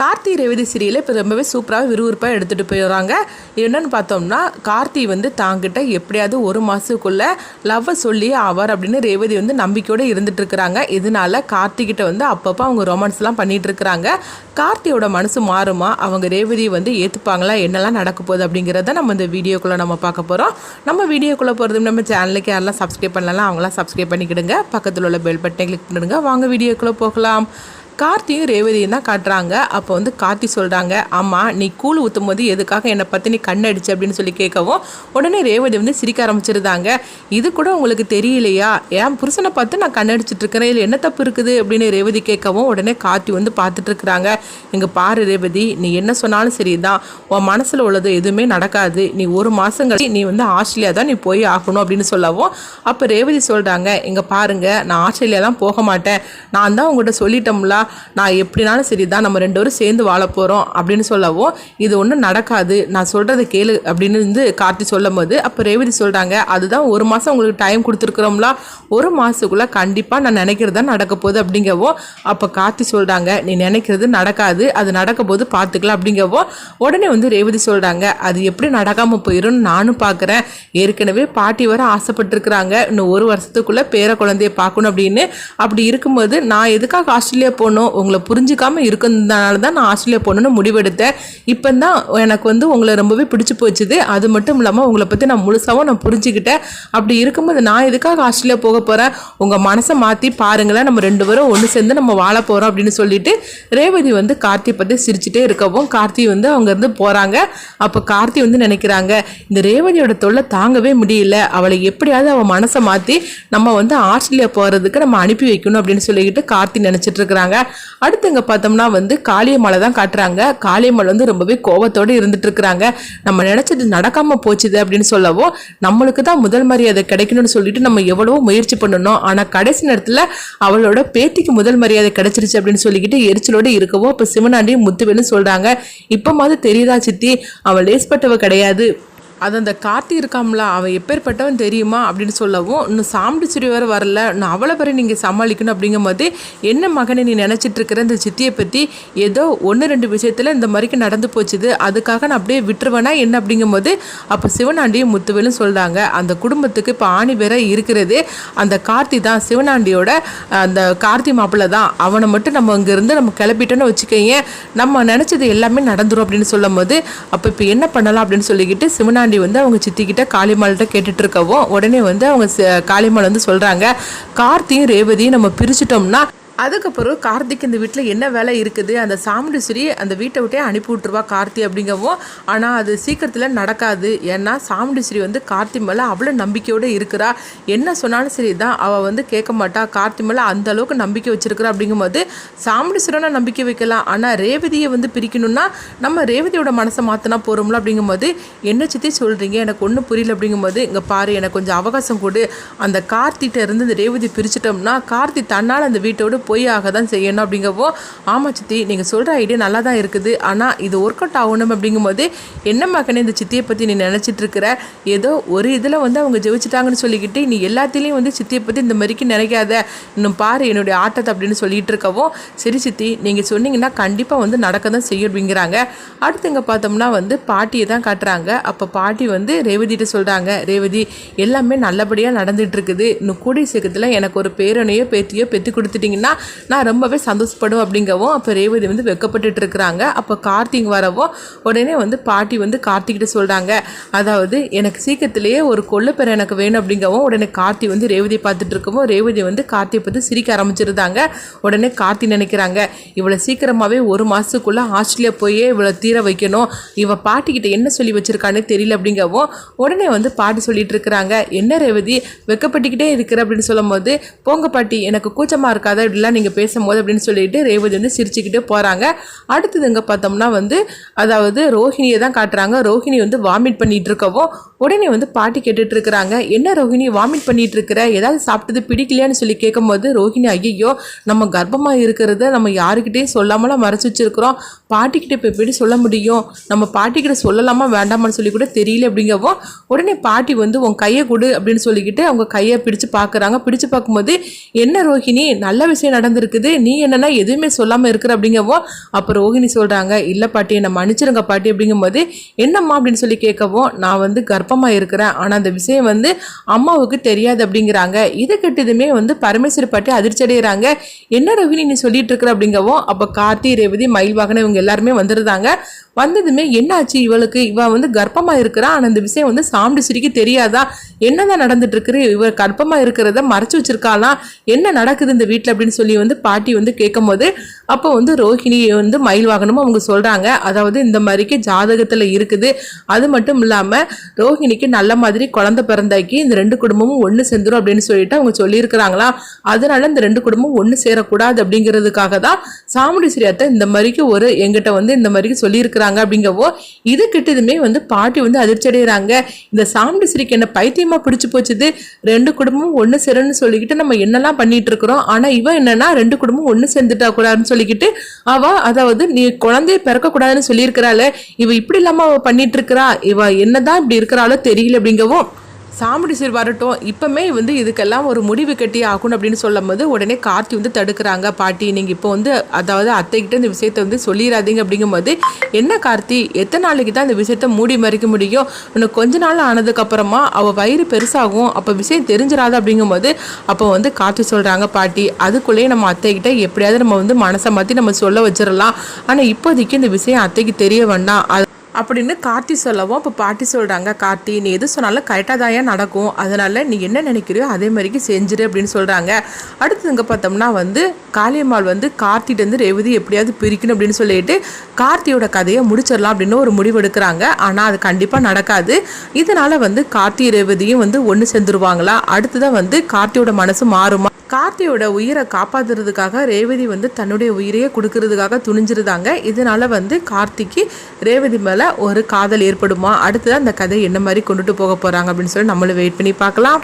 கார்த்தி ரேவதி சீரியலை இப்போ ரொம்பவே சூப்பராக விறுவிறுப்பாக எடுத்துகிட்டு போயிடுறாங்க என்னென்னு பார்த்தோம்னா கார்த்தி வந்து தாங்கிட்ட எப்படியாவது ஒரு மாதத்துக்குள்ளே லவ்வை சொல்லி ஆவார் அப்படின்னு ரேவதி வந்து நம்பிக்கையோடு இருந்துட்டு இருக்கிறாங்க. இதனால கார்த்திகிட்ட வந்து அப்பப்போ அவங்க ரொமான்ஸ்லாம் பண்ணிட்டு இருக்கிறாங்க. கார்த்தியோட மனசு மாறுமா? அவங்க ரேவதி வந்து ஏற்றுப்பாங்களா என்னெல்லாம் நடக்க போகுது அப்படிங்கிறத நம்ம இந்த வீடியோக்குள்ளே நம்ம பார்க்க போகிறோம் நம்ம வீடியோக்குள்ளே போகிறது நம்ம சேனலுக்கு யாரெல்லாம் சப்ஸ்கிரைப் பண்ணலாம் அவங்களாம் சப்ஸ்கிரைப் பண்ணிக்கிடுங்க. பக்கத்தில் உள்ள பெல் பட்டனை கிளிக் பண்ணிடுங்க. வாங்க வீடியோக்குள்ளே போகலாம். கார்த்தியும் ரேவதியும் தான் காட்டுறாங்க. அப்போ வந்து கார்த்தி சொல்கிறாங்க ஆமாம் நீ கூழ் ஊற்றும் போது எதுக்காக என்னை பற்றி நீ கண்ணடிச்சு? அப்படின்னு சொல்லி கேட்கவும் உடனே ரேவதி வந்து சிரிக்க ஆரம்பிச்சிருந்தாங்க. இது கூட உங்களுக்கு தெரியலையா? என் புருஷனை பார்த்து நான் கண்ணடிச்சிட்டு இருக்கிறேன். இதில் என்ன தப்பு இருக்குது? அப்படின்னு ரேவதி கேட்கவும் உடனே கார்த்தி வந்து பார்த்துட்டு இருக்கிறாங்க. இங்கே பாரு ரேவதி நீ என்ன சொன்னாலும் சரிதான். உன் மனசில் உள்ளது எதுவுமே நடக்காது. நீ ஒரு மாதம் கழிச்சு நீ வந்து ஆஸ்திரேலியா தான் நீ போய் ஆகணும். அப்படின்னு சொல்லவும் அப்போ ரேவதி சொல்கிறாங்க இங்கே பாருங்க நான் ஆஸ்திரேலியா தான் போக மாட்டேன். நான் தான் உங்கள்கிட்ட சொல்லிட்டோம்ல. நான் எப்படினாலும் சரி தான் நம்ம ரெண்டு பேரும் சேர்ந்து வாழ போகிறோம் அப்படின்னு சொல்லவும் இது ஒன்றும் நடக்காது. நான் சொல்கிறத கேளு அப்படின்னு வந்து கார்த்தி சொல்லும் போது அப்போ ரேவதி சொல்கிறாங்க அதுதான் ஒரு மாதம் உங்களுக்கு டைம் கொடுத்துருக்குறோம்ல ஒரு மாதத்துக்குள்ளே கண்டிப்பாக நான் நினைக்கிறது தான் நடக்க போகுது அப்படிங்கவோ அப்போ கார்த்தி சொல்கிறாங்க நீ நினைக்கிறது நடக்காது அது நடக்க போது பார்த்துக்கலாம் அப்படிங்கவோ உடனே வந்து ரேவதி சொல்கிறாங்க அது எப்படி நடக்காமல் போயிடும்னு நானும் பார்க்குறேன் ஏற்கனவே பாட்டி வர ஆசைப்பட்டிருக்கிறாங்க இன்னும் ஒரு வருஷத்துக்குள்ளே பேர குழந்தைய பார்க்கணும் அப்படின்னு. அப்படி இருக்கும்போது நான் எதுக்காக ஆஸ்திரேலியா போகணும் உங்களை புரிஞ்சுக்காம இருக்கிறதுனால தான் நான் ஆஸ்திரேலியா போகணும்னு முடிவெடுத்தேன். இப்போ தான் எனக்கு வந்து உங்களை ரொம்பவே பிடிச்சி போச்சுது. அது மட்டும் இல்லாமல் உங்களை பற்றி நான் முழுசாகவும் நான் புரிஞ்சுக்கிட்டேன். அப்படி இருக்கும்போது நான் எதுக்காக ஆஸ்திரேலியா போக போகிறேன் உங்கள் மனசை மாற்றி பாருங்களேன். நம்ம ரெண்டு பேரும் ஒன்று சேர்ந்து நம்ம வாழ போகிறோம் அப்படின்னு சொல்லிட்டு ரேவதி வந்து கார்த்தி பற்றி சிரிச்சுட்டே இருக்கவும் கார்த்தி வந்து அங்கேருந்து போகிறாங்க அப்போ கார்த்தி வந்து நினைக்கிறாங்க இந்த ரேவதியோட தொல்லை தாங்கவே முடியல. அவளை எப்படியாவது அவள் மனசை மாற்றி நம்ம வந்து ஆஸ்திரேலியா போகிறதுக்கு நம்ம அனுப்பி வைக்கணும் அப்படின்னு சொல்லிக்கிட்டு கார்த்தி நினச்சிட்டு இருக்கிறாங்க. அடுத்து இங்கே பார்த்தோம்னா வந்து காளியம்மாளை தான் காட்டுறாங்க. காளியம்மாள் வந்து ரொம்பவே கோபத்தோடு இருந்துட்டு இருக்கிறாங்க. நம்ம நினச்சது நடக்காமல் போச்சுது அப்படின்னு சொல்லவோ நம்மளுக்கு தான் முதல் மரியாதை கிடைக்கணும்னு சொல்லிட்டு நம்ம எவ்வளவோ முயற்சி பண்ணணும். ஆனால் கடைசி நேரத்தில் அவளோட பேத்திக்கு முதல் மரியாதை கிடைச்சிருச்சு அப்படின்னு சொல்லிக்கிட்டு எரிச்சலோடு இருக்கவோ இப்போ சிவனாண்டியும் முத்துவேலும் சொல்கிறாங்க இப்போ மாதிரி தெரியுதா சித்தி? அவள் லேஸ்பட்டவ கிடையாது. அது அந்த கார்த்தி இருக்காம்ல அவன் எப்பேற்பட்டவன் தெரியுமா அப்படின்னு சொல்லவும் இன்னும் சாம்பிடிச்சிரி வேறு வரல இன்னும் அவளை வரை நீங்கள் சமாளிக்கணும் அப்படிங்கும் போது என்ன மகனை நீ நினச்சிட்டு இருக்கிற இந்த சித்தியை பற்றி ஏதோ ஒன்று ரெண்டு விஷயத்தில் இந்த மாதிரிக்கு நடந்து போச்சுது அதுக்காக நான் அப்படியே விட்டுருவேனா என்ன? அப்படிங்கும்போது அப்போ சிவனாண்டியும் முத்துவேலும் சொல்கிறாங்க அந்த குடும்பத்துக்கு இப்போ ஆணி வேற இருக்கிறது. அந்த கார்த்தி தான் சிவனாண்டியோட அந்த கார்த்தி மாப்பிள்ளை தான். அவனை மட்டும் நம்ம இங்கேருந்து நம்ம கிளப்பிட்டோன்னு வச்சுக்கோங்க நம்ம நினச்சது எல்லாமே நடந்துடும் அப்படின்னு சொல்லும் போது அப்போ இப்போ என்ன பண்ணலாம் அப்படின்னு சொல்லிக்கிட்டு சிவனாண்டி வந்து அவங்க சித்திக்கிட்ட காளிமால்கிட்ட கேட்டுட்டு இருக்கவும் உடனே வந்து அவங்க காளிமால் வந்து சொல்கிறாங்க கார்த்தியும் ரேவதியும் நம்ம பிரிச்சிட்டோம்னா அதுக்கப்புறம் கார்த்திக் இந்த வீட்டில் என்ன வேலை இருக்குது? அந்த சாமுண்டீஸ்வரி அந்த வீட்டை விட்டே அனுப்பி விட்டுருவா கார்த்தி அப்படிங்கவும் ஆனால் அது சீக்கிரத்தில் நடக்காது. ஏன்னா சாமுண்டீஸ்வரி வந்து கார்த்தி மேலே அவ்வளோ நம்பிக்கையோடு இருக்கிறா. என்ன சொன்னாலும் சரி தான் அவள் வந்து கேட்க மாட்டா. கார்த்தி மேலே அந்த அளவுக்கு நம்பிக்கை வச்சிருக்கிறா அப்படிங்கும்போது சாமுண்டீஸ்வரனை நம்பிக்கை வைக்கலாம். ஆனால் ரேவதியை வந்து பிரிக்கணும்னா நம்ம ரேவதியோட மனசை மாற்றினா போகிறோம்ல அப்படிங்கும்போது என்ன சித்தி சொல்கிறீங்க எனக்கு ஒன்றும் புரியல அப்படிங்கும்போது இங்கே பாரு எனக்கு கொஞ்சம் அவகாசம் கொடு. அந்த கார்த்திகிட்ட இருந்து இந்த ரேவதி பிரிச்சிட்டோம்னா கார்த்தி தன்னால் அந்த வீட்டோடு போய் ஆக தான் செய்யணும் அப்படிங்கப்போ ஆமாம் சித்தி நீங்கள் சொல்கிற ஐடியா நல்லா தான் இருக்குது. ஆனால் இது ஒர்க் அவுட் ஆகணும். அப்படிங்கும்போது என்ன மகனே இந்த சித்தியை பற்றி நீ நினச்சிட்டு இருக்கிற? ஏதோ ஒரு இதில் வந்து அவங்க ஜெயிச்சிட்டாங்கன்னு சொல்லிக்கிட்டு நீ எல்லாத்துலேயும் வந்து சித்தியை பற்றி இந்த மாதிரிக்கு நினைக்காத. இன்னும் பாரு என்னுடைய ஆட்டத்தை அப்படின்னு சொல்லிட்டு இருக்கவும் சரி சித்தி நீங்கள் சொன்னீங்கன்னா கண்டிப்பாக வந்து நடக்க தான் செய்யும் அப்படிங்கிறாங்க. அடுத்து இங்கே பார்த்தோம்னா வந்து பாட்டியை தான் காட்டுறாங்க. அப்போ பாட்டி வந்து ரேவதிட்ட சொல்கிறாங்க ரேவதி எல்லாமே நல்லபடியாக நடந்துகிட்ருக்குது இன்னும் கூடிய சீக்கிரத்தில் எனக்கு ஒரு பேரனையோ பேத்தியோ பெற்று கொடுத்துட்டிங்கன்னா நான் ரொம்பவே சந்தோஷப்படும் அப்படிங்கவும் அப்போ ரேவதி வந்து வெக்கப்பட்டுட்டு இருக்கிறாங்க அப்போ கார்த்திக் வரவும் உடனே வந்து பாட்டி வந்து கார்த்திகிட்ட சொல்கிறாங்க அதாவது எனக்கு சீக்கிரத்திலேயே ஒரு கொள்ளப்பெற எனக்கு வேணும் அப்படிங்கவும் உடனே கார்த்தி வந்து ரேவதியை பார்த்துட்டு இருக்கவும் ரேவதி வந்து கார்த்தியை பார்த்து சிரிக்க ஆரம்பிச்சிருந்தாங்க. உடனே கார்த்தி நினைக்கிறாங்க இவ்வளோ சீக்கிரமாகவே ஒரு மாதத்துக்குள்ளே ஆஸ்திரேலியா போயே இவ்வளோ தீர வைக்கணும். இவ பாட்டிக்கிட்ட என்ன சொல்லி வச்சிருக்கானே தெரியல அப்படிங்கவும் உடனே வந்து பாட்டி சொல்லிட்டு இருக்கிறாங்க என்ன ரேவதி வெக்கப்பட்டுக்கிட்டே இருக்கிற அப்படின்னு சொல்லும்போது போங்க பாட்டி எனக்கு கூச்சமாக இருக்காதா இப்படிலாம் நீங்கள் பேசும்போது அப்படின்னு சொல்லிட்டு ரேவதி வந்து சிரிச்சுக்கிட்டே போகிறாங்க அடுத்தது இங்கே பார்த்தோம்னா வந்து அதாவது ரோஹிணியை தான் காட்டுறாங்க. ரோஹிணி வந்து வாமிட் பண்ணிட்டு இருக்கவும் உடனே வந்து பாட்டி கேட்டுட்டு இருக்கிறாங்க என்ன ரோஹிணி வாமிட் பண்ணிட்டு இருக்கிற ஏதாவது சாப்பிட்டது பிடிக்கலையான்னு சொல்லி கேட்கும்போது ரோஹிணி ஐயோ நம்ம கர்ப்பமாக இருக்கிறத நம்ம யாருக்கிட்டேயும் சொல்லாமலாம் மறைச்சி வச்சிருக்கிறோம். பாட்டிக்கிட்ட இப்போ எப்படி சொல்ல முடியும்? நம்ம பாட்டிக்கிட்ட சொல்லலாமா வேண்டாமான்னு சொல்லி கூட தெரியல அப்படிங்கவும் உடனே பாட்டி வந்து உன் கையை கொடு அப்படின்னு சொல்லிக்கிட்டு அவங்க கையை பிடிச்சு பார்க்குறாங்க பிடிச்சு பார்க்கும்போது என்ன ரோஹிணி நல்ல விஷயம் விஷயம் நடந்திருக்குது. நீ என்னன்னா எதுவுமே சொல்லாமல் இருக்கிற அப்படிங்கவோ அப்போ ரோஹிணி சொல்கிறாங்க இல்லை பாட்டி என்னை மன்னிச்சிருங்க பாட்டி அப்படிங்கும்போது என்னம்மா? அப்படின்னு சொல்லி கேட்கவும் நான் வந்து கர்ப்பமாக இருக்கிறேன். ஆனால் அந்த விஷயம் வந்து அம்மாவுக்கு தெரியாது அப்படிங்கிறாங்க. இதை கெட்டதுமே வந்து பரமேஸ்வரி பாட்டி அதிர்ச்சி அடைகிறாங்க என்ன ரோஹிணி நீ சொல்லிட்டு இருக்கிற அப்படிங்கவும் அப்போ கார்த்தி ரேவதி மயில் வாகனம் இவங்க எல்லாருமே வந்துருந்தாங்க. வந்ததுமே என்னாச்சு? இவளுக்கு இவ வந்து கர்ப்பமாக இருக்கிறா? ஆனால் அந்த விஷயம் வந்து சாப்பிட்டு சிரிக்கு தெரியாதா? என்னதான் நடந்துட்டு இருக்கு இவ கர்ப்பமா இருக்கிறத மறைச்சு வச்சிருக்காளாம் என்ன நடக்குது இந்த வீட்டில் அப்படின்னு சொல்லி வந்து பாட்டி வந்து கேட்கும் போது அப்போ வந்து ரோஹிணி வந்து மயில் வாகனமும் அவங்க சொல்கிறாங்க அதாவது இந்த மாதிரிக்கு ஜாதகத்தில் இருக்குது. அது மட்டும் இல்லாமல் ரோஹிணிக்கு நல்ல மாதிரி குழந்தை பிறந்தாக்கி இந்த ரெண்டு குடும்பமும் ஒன்று சேர்ந்துடும் அப்படின்னு சொல்லிட்டு அவங்க சொல்லியிருக்கிறாங்களா? அதனால இந்த ரெண்டு குடும்பமும் ஒன்று சேரக்கூடாது அப்படிங்கிறதுக்காக தான் சாமுண்டீஸ்வரி அத்தை இந்த மாதிரிக்கு ஒரு எங்கிட்ட வந்து இந்த மாதிரிக்கு சொல்லியிருக்கிறாங்க. அப்படிங்கவோ இது கிட்டதுமே வந்து பாட்டி வந்து அதிர்ச்சி அடைகிறாங்க இந்த சிரிக்கு என்ன பைத்தியமாக பிடிச்சி போச்சுது. ரெண்டு குடும்பமும் ஒன்று சேரணும்னு சொல்லிக்கிட்டு நம்ம என்னெல்லாம் பண்ணிட்டு இருக்கிறோம். ஆனால் இவன் என்னன்னா ரெண்டு குடும்பம் ஒன்று சேர்ந்துட்டா கூடாதுன்னு சொல்லிக்கிட்டு அவ அதாவது நீ குழந்தைய பிறக்கக்கூடாதுன்னு சொல்லியிருக்கிறாள். இவ இப்படி இல்லாமல் அவள் பண்ணிட்டு இருக்கிறா. இவ என்னதான் இப்படி இருக்கிறாளோ தெரியல அப்படிங்கவும் சாமுடி சீர் வரட்டும். இப்போமே வந்து இதுக்கெல்லாம் ஒரு முடிவு கட்டி ஆகணும் அப்படின்னு சொல்லும் போது உடனே கார்த்தி வந்து தடுக்கிறாங்க. பாட்டி நீங்கள் இப்போ வந்து அதாவது அத்தைக்கிட்ட இந்த விஷயத்த வந்து சொல்லிடாதீங்க அப்படிங்கும்போது என்ன கார்த்தி எத்தனை நாளைக்கு தான் இந்த விஷயத்த மூடி மறைக்க முடியும்? இன்னும் கொஞ்ச நாள் ஆனதுக்கப்புறமா அவள் வயிறு பெருசாகும். அப்போ விஷயம் தெரிஞ்சிடாது அப்படிங்கும்போது அப்போ வந்து கார்த்தி சொல்கிறாங்க பாட்டி அதுக்குள்ளேயே நம்ம அத்தைக்கிட்ட எப்படியாவது நம்ம வந்து மனசை மாற்றி நம்ம சொல்ல வச்சிடலாம் ஆனால் இப்போதைக்கு இந்த விஷயம் அத்தைக்கு தெரிய வேண்டாம். அது அப்படின்னு கார்த்தி சொல்லவும் அப்போ பாட்டி சொல்கிறாங்க கார்த்தி நீ எது சொன்னாலும் கரெக்டாக தான் நடக்கும். அதனால் நீ என்ன நினைக்கிறியோ அதே மாதிரிக்கு செஞ்சிரு அப்படின்னு சொல்கிறாங்க அடுத்ததுங்க இங்கே பார்த்தோம்னா வந்து காளியம்மாள் வந்து கார்த்திகிட்டேருந்து ரேவதி எப்படியாவது பிரிக்கணும் அப்படின்னு சொல்லிட்டு கார்த்தியோட கதையை முடிச்சிடலாம் அப்படின்னு ஒரு முடிவு எடுக்கிறாங்க. ஆனால் அது கண்டிப்பாக நடக்காது. இதனால் வந்து கார்த்தி ரேவதியும் வந்து ஒன்று சேர்ந்துருவாங்களா? அடுத்ததான் வந்து கார்த்தியோட மனசு மாறுமா? கார்த்தியோட உயிரை காப்பாத்துறதுக்காக ரேவதி வந்து தன்னுடைய உயிரையே கொடுக்கறதுக்காக துணிஞ்சிருந்தாங்க. இதனால வந்து கார்த்திக்கு ரேவதி மேலே ஒரு காதல் ஏற்படுமா? அடுத்தது அந்த கதை என்ன மாதிரி கொண்டுட்டு போக போகிறாங்க அப்படின்னு சொல்லி நம்மளும் வெயிட் பண்ணி பார்க்கலாம்.